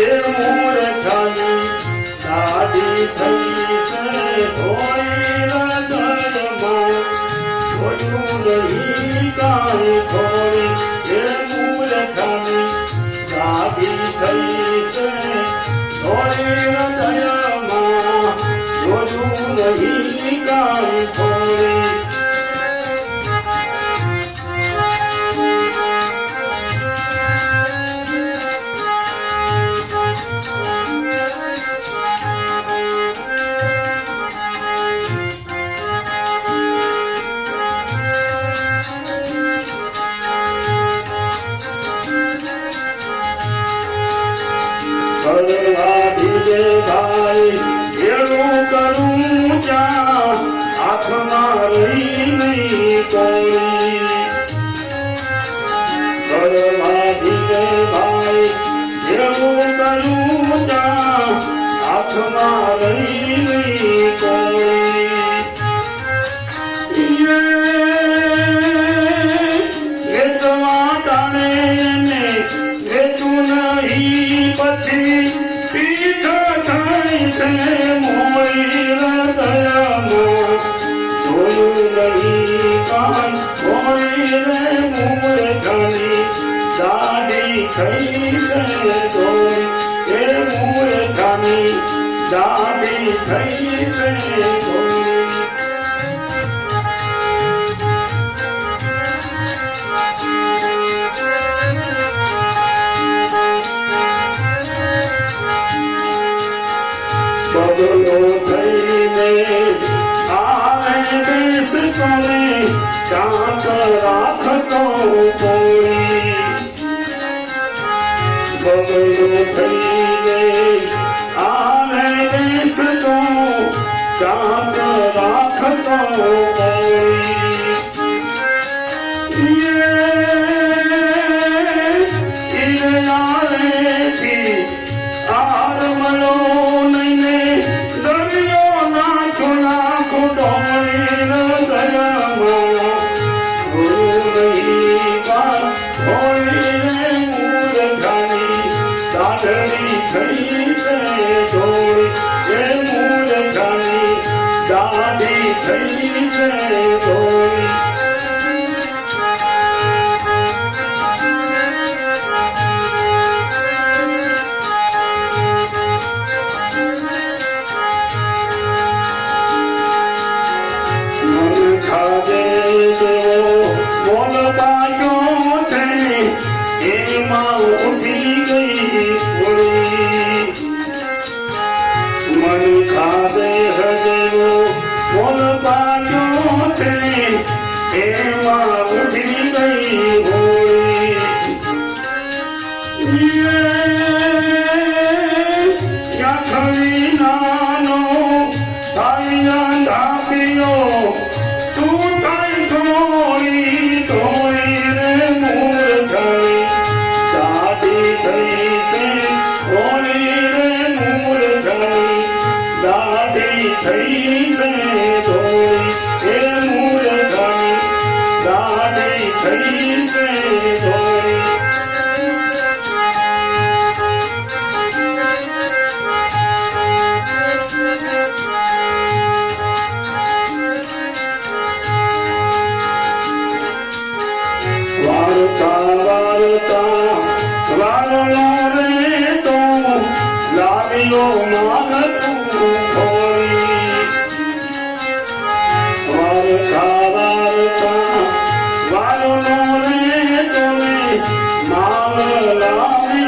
મૂર્ખાની દાદી થઈ છે થોડી લગનમાં જોયું નહીં કાંઈ થોડી એ મૂર્ખાની દાદી થઈ છે થોડી હૃદયમાં જોયું નહીં કાંઈ થોડી એવું કરું હાથમાં રહી ને પછી પીઠ થાય છે મોડી હૃદયમાં જોયું નહીં કાન મોડી રે મૂર્ખની દાઢી થઈ છે મૂર્ખની દાઢી થઈ છે બદલો થઈને આવે બેસ કોને ચાંચ રાખતો કોઈ. બદલો થઈને રાખતો દાઢી થઈ છે બાજો છે એમાં ઉઠી ગઈ હોળી નાનો થાય અંધાપીયો તું થાય થોડી થોડી દાદી થઈ છે દાદી થઈ છે થોડી વાર્તા વાર્તા તો લાવ્યો માન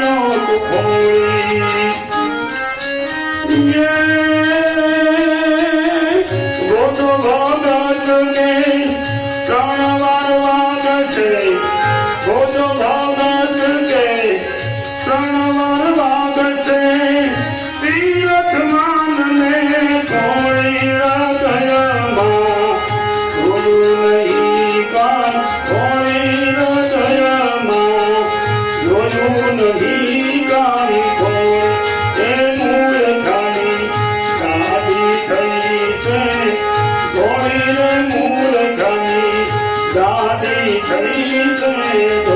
લાવ્યો તું ખોઈ ગોતો ભગત ને ત્રણ વાર વાગ છે. ગોતો ગોળી મૂર્ખાની દાદી થઈ છે